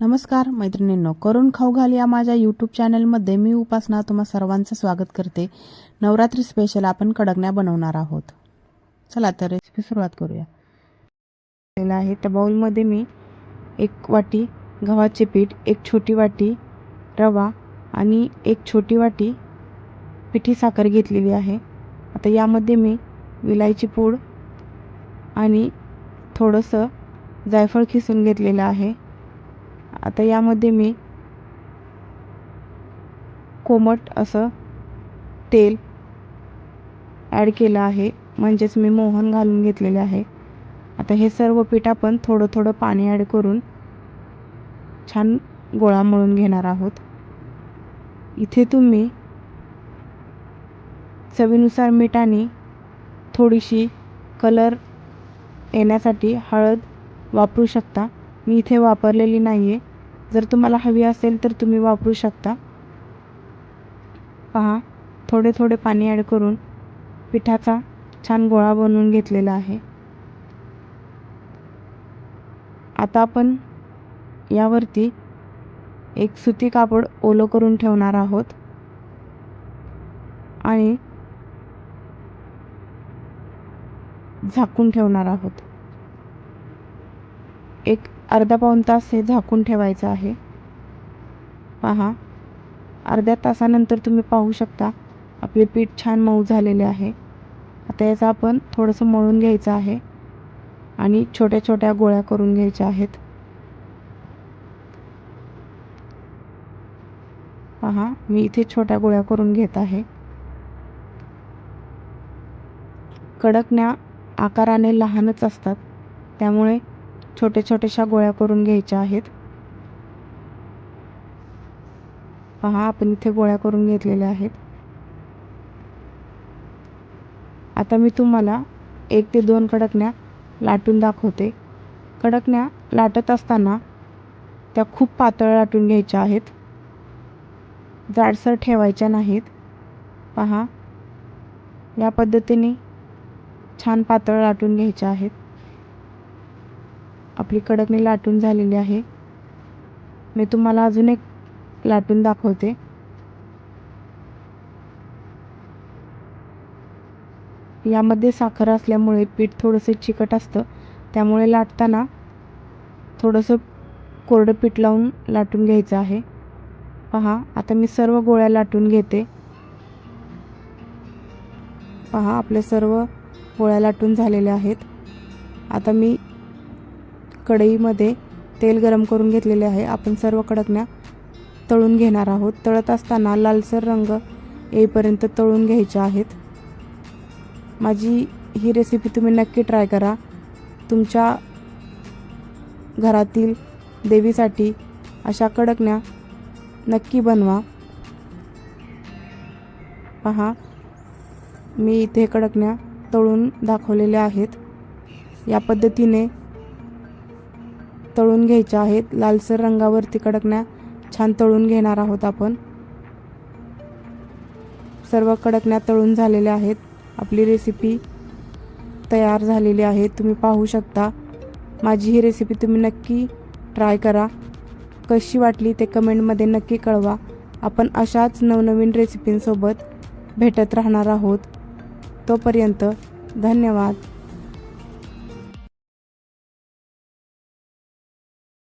नमस्कार मैत्रिणींनो. करून खाऊ घाल या माझ्या यूट्यूब चॅनलमध्ये मी उपासना तुम्हा सर्वांचं स्वागत करते. नवरात्री स्पेशल आपण कडकण्या बनवणार आहोत. चला तर रेसिपी सुरुवात करूया. केलेलं आहे त्या बाऊलमध्ये मी एक वाटी गव्हाचे पीठ एक छोटी वाटी रवा आणि एक छोटी वाटी पिठी साखर घेतलेली आहे. आता यामध्ये मी विलायची पूड आणि थोडंसं जायफळ खिसून घेतलेलं आहे. आता यामध्ये मी कोमट असं तेल ॲड केलं आहे. म्हणजेच मी मोहन घालून घेतलेले आहे. आता हे सर्व पीठ आपण थोडं थोडं पाणी ॲड करून छान गोळा मळून घेणार आहोत. इथे तुम्ही चवीनुसार मीठ आणि थोडीशी कलर येण्यासाठी हळद वापरू शकता. मी इथे वापरलेली नाही आहे जर तुम्हाला हवी असेल तर तुम्ही वापरू शकता. पहा थोडे थोडे पाणी ॲड करून पिठाचा छान गोळा बनवून घेतलेला आहे. आता आपण यावरती एक सुती कापड ओलं करून ठेवणार आहोत. आणि झाकून ठेवणार आहोत. एक अर्धा पाऊण तास हे झाकून ठेवायचं आहे. पहा अर्ध्या तासानंतर तुम्ही पाहू शकता आपले पीठ छान मऊ झालेले आहे. आता याचं आपण थोडंसं मळून घ्यायचं आहे आणि छोट्या छोट्या गोळ्या करून घ्यायच्या आहेत. पहा मी इथे छोट्या गोळ्या करून घेत आहे. कडकण्या आकाराने लहानच असतात त्यामुळे छोटे छोट्याशा गोळ्या करून घ्यायच्या आहेत. पहा आपण इथे गोळ्या करून घेतलेल्या आहेत. आता मी तुम्हाला एक ते दोन कडकण्या लाटून दाखवते. कडकण्या लाटत असताना त्या खूप पातळ लाटून घ्यायच्या आहेत. जाडसर ठेवायच्या नाहीत. पहा या पद्धतीने छान पातळ लाटून घ्यायच्या आहेत. आपली कडकणी लाटून झालेली आहे. मी तुम्हाला अजून एक लाटून दाखवते. यामध्ये साखर असल्यामुळे पीठ थोडंसं चिकट असतं. त्यामुळे लाटताना थोडंसं कोरडं पीठ लावून लाटून घ्यायचं आहे. पहा आता मी सर्व गोळ्या लाटून घेते. पहा आपल्या सर्व गोळ्या लाटून झालेल्या आहेत. आता मी कढईमध्ये तेल गरम करून घेतलेले आहे. आपण सर्व कडकण्या तळून घेणार आहोत. तळत असताना लालसर रंग येईपर्यंत तळून घ्यायच्या आहेत. माझी ही रेसिपी तुम्ही नक्की ट्राय करा. तुमच्या घरातील देवीसाठी अशा कडकण्या नक्की बनवा. पहा मी इथे कडकण्या तळून दाखवलेल्या आहेत. या पद्धतीने तळून घ्यायच्या आहेत. लालसर रंगावरती कडकण्या छान तळून घेणार आहोत आपण. सर्व कडकण्या तळून झालेल्या आहेत. आपली रेसिपी तयार झालेली आहे. तुम्ही पाहू शकता. माझी ही रेसिपी तुम्ही नक्की ट्राय करा. कशी वाटली ते कमेंटमध्ये नक्की कळवा. आपण अशाच नवनवीन रेसिपींसोबत भेटत राहणार आहोत. तोपर्यंत धन्यवाद.